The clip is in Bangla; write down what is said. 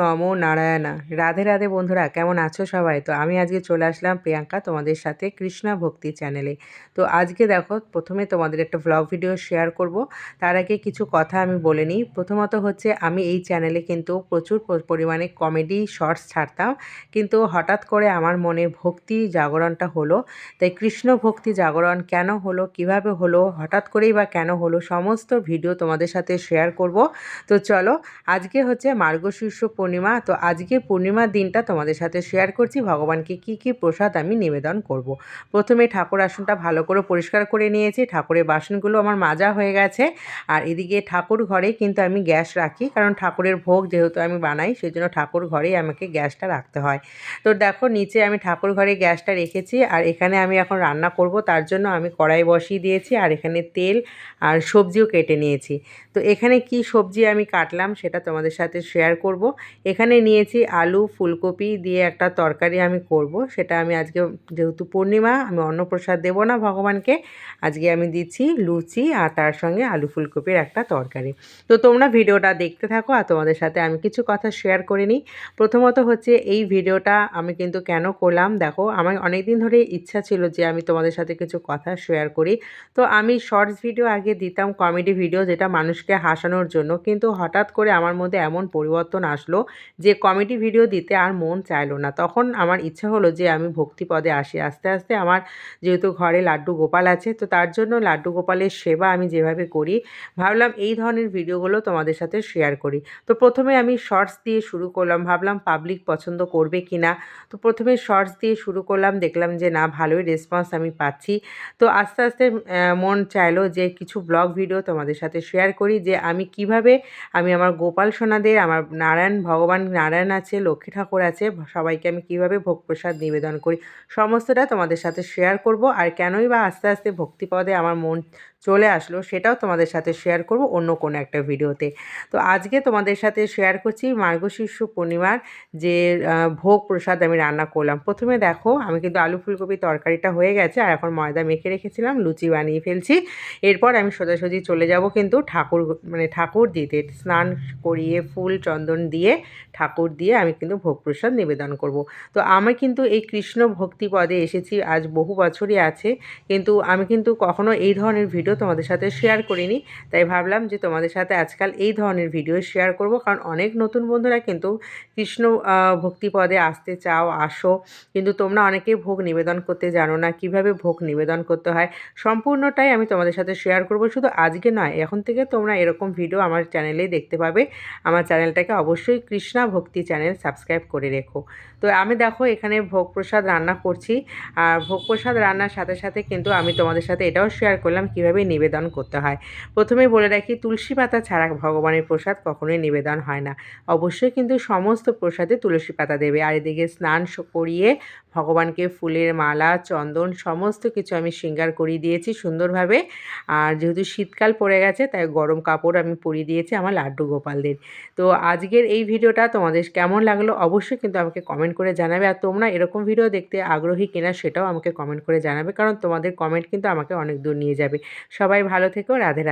নমো নারায়ণা। রাধে রাধে বন্ধুরা, কেমন আছো সবাই? তো আমি আজকে চলে আসলাম প্রিয়াঙ্কা, তোমাদের সাথে কৃষ্ণা ভক্তি চ্যানেলে তো আজকে দেখো, প্রথমে তোমাদের একটা ভ্লগ ভিডিও শেয়ার করব। তার আগে কিছু কথা আমি বলে নিই। প্রথমত হচ্ছে, আমি এই চ্যানেলে কিন্তু প্রচুর পরিমাণে কমেডি শর্টস ছাড়তাম। কিন্তু হঠাৎ করে আমার মনে ভক্তি জাগরণটা হলো। তাই কৃষ্ণ ভক্তি জাগরণ কেন হলো, কীভাবে হলো, হঠাৎ করেই বা কেন হলো, সমস্ত ভিডিও তোমাদের সাথে শেয়ার করব। তো চলো, আজকে হচ্ছে মার্গশীর্ষ পূর্ণিমা, তো আজকে পূর্ণিমার দিনটা তোমাদের সাথে শেয়ার করছি। ভগবানকে কি কি প্রসাদ আমি নিবেদন করব। প্রথমে ঠাকুর আসনটা ভালো করে পরিষ্কার করে নিয়েছি। ঠাকুরের বাসনগুলো আমার মাজা হয়ে গেছে। আর এদিকে ঠাকুর ঘরে কিন্তু আমি গ্যাস রাখি, কারণ ঠাকুরের ভোগ যেহেতু আমি বানাই সেই জন্য ঠাকুর ঘরেই আমাকে গ্যাসটা রাখতে হয়। তো দেখো, নিচে আমি ঠাকুর ঘরে গ্যাসটা রেখেছি, আর এখানে আমি এখন রান্না করব। তার জন্য আমি কড়াই বসিয়ে দিয়েছি, আর এখানে তেল আর সবজিও কেটে নিয়েছি। তো এখানে কি সবজি আমি কাটলাম, সেটা তোমাদের সাথে শেয়ার করব। এখানে নিয়েছি আলু, ফুলকপি দিয়ে একটা তরকারি আমি করব। সেটা আমি আজকে, যেহেতু পূর্ণিমা, আমি অন্নপ্রসাদ দেবো না ভগবানকে। আজকে আমি দিচ্ছি লুচি আর তার সঙ্গে আলু ফুলকপির একটা তরকারি। তো তোমরা ভিডিওটা দেখতে থাকো আর তোমাদের সাথে আমি কিছু কথা শেয়ার করে নিই। প্রথমত হচ্ছে এই ভিডিওটা আমি কিন্তু কেন করলাম? দেখো, আমার অনেক দিন ধরে ইচ্ছা ছিল যে আমি তোমাদের সাথে কিছু কথা শেয়ার করি। তো আমি শর্টস ভিডিও আগে দিতাম কমেডি ভিডিও যেটা মানুষকে হাসানোর জন্য। কিন্তু হঠাৎ করে আমার মধ্যে এমন পরিবর্তন আসলো যে কমেডি ভিডিও দিতে আর মন চাইলো না। তখন আমার ইচ্ছা হলো যে আমি ভক্তিপদে আসি। আস্তে আস্তে আমার যেহেতু ঘরে লাড্ডু গোপাল আছে, তো তার জন্য লাড্ডু গোপালের সেবা আমি যেভাবে করি, ভাবলাম এই ধরনের ভিডিওগুলো তোমাদের সাথে শেয়ার করি। তো প্রথমে আমি শর্টস দিয়ে শুরু করলাম, ভাবলাম পাবলিক পছন্দ করবে কি না তো প্রথমে শর্টস দিয়ে শুরু করলাম, দেখলাম যে না, ভালোই রেসপন্স আমি পাচ্ছি। তো আস্তে আস্তে মন চাইলো যে কিছু ব্লগ ভিডিও তোমাদের সাথে শেয়ার করি, যে আমি কীভাবে আমি আমার গোপাল সোনাদের, আমার নারায়ণ ভগবান নারায়ণ আছে, লক্ষ্মী ঠাকুর আছে, সবাইকে আমি কীভাবে ভোগ প্রসাদ নিবেদন করি, সমস্তটা তোমাদের সাথে শেয়ার করব। আর কেনই বা আস্তে আস্তে ভক্তিপদে আমার মন চলে আসলো, সেটাও তোমাদের সাথে শেয়ার করব অন্য কোনো একটা ভিডিওতে তো আজকে তোমাদের সাথে শেয়ার করছি মার্গশীর্ষ পূর্ণিমার যে ভোগ প্রসাদ আমি রান্না করলাম। প্রথমে দেখো, আমি কিন্তু আলু ফুলকপি তরকারিটা হয়ে গেছে, আর এখন ময়দা মেখে রেখেছিলাম, লুচি বানিয়ে ফেলছি। এরপর আমি সোজাসুজি চলে যাব কিন্তু ঠাকুর মানে ঠাকুর দিতে। স্নান করিয়ে ফুল চন্দন দিয়ে ঠাকুর দিয়ে আমি কিন্তু ভোগ প্রসাদ নিবেদন করব। তো আমি কিন্তু এই কৃষ্ণ ভক্তি পদে এসেছি, আজ বহু বছরই আছে, কিন্তু আমি কিন্তু কখনো এই ধরনের ভিডিও তোমাদের সাথে শেয়ার করিনি। তাই ভাবলাম যে তোমাদের সাথে আজকাল এই ধরনের ভিডিও শেয়ার করব। কারণ অনেক নতুন বন্ধুরা কিন্তু কৃষ্ণ ভক্তিপদে আসতে চাও, আসো। কিন্তু তোমরা অনেকেই ভোগ নিবেদন করতে জানো না, কীভাবে ভোগ নিবেদন করতে হয়। সম্পূর্ণটাই আমি তোমাদের সাথে শেয়ার করব। শুধু আজকে নয়, এখন থেকে তোমরা এরকম ভিডিও আমার চ্যানেলেই দেখতে পাবে। আমার চ্যানেলটাকে অবশ্যই কৃষ্ণা ভক্তি চ্যানেল সাবস্ক্রাইব করে রেখো। তো আমি দেখো এখানে ভোগ প্রসাদ রান্না করছি। আর ভোগ প্রসাদ রান্নার সাথে সাথে কিন্তু আমি তোমাদের সাথে এটাও শেয়ার করলাম, কীভাবে নিবেদন করতে হয়। প্রথমে বলে রাখি, তুলসী পাতা ছাড়া ভগবানের প্রসাদ কখনোই নিবেদন হয় না। অবশ্যই কিন্তু সমস্ত প্রসাদে তুলসী পাতা দেবে। আর এদিকে স্নান করিয়ে ভগবানকে ফুলের মালা, চন্দন, সমস্ত কিছু আমি শৃঙ্গার করিয়ে দিয়েছি সুন্দরভাবে। আর যেহেতু শীতকাল পড়ে গেছে, তাই গরম কাপড় আমি পরিয়ে দিয়েছি আমার লাড্ডু গোপালদের। তো আজকের এই ভিডিওটা তোমাদের কেমন লাগল অবশ্যই কিন্তু আমাকে কমেন্ট করে জানাবে। আর তোমরা এরকম ভিডিও দেখতে আগ্রহী কিনা সেটাও আমাকে কমেন্ট করে জানাবে, কারণ তোমাদের কমেন্ট কিন্তু আমাকে অনেক দূর নিয়ে যাবে। সবাই ভালো থেকো, রাধে রাধে।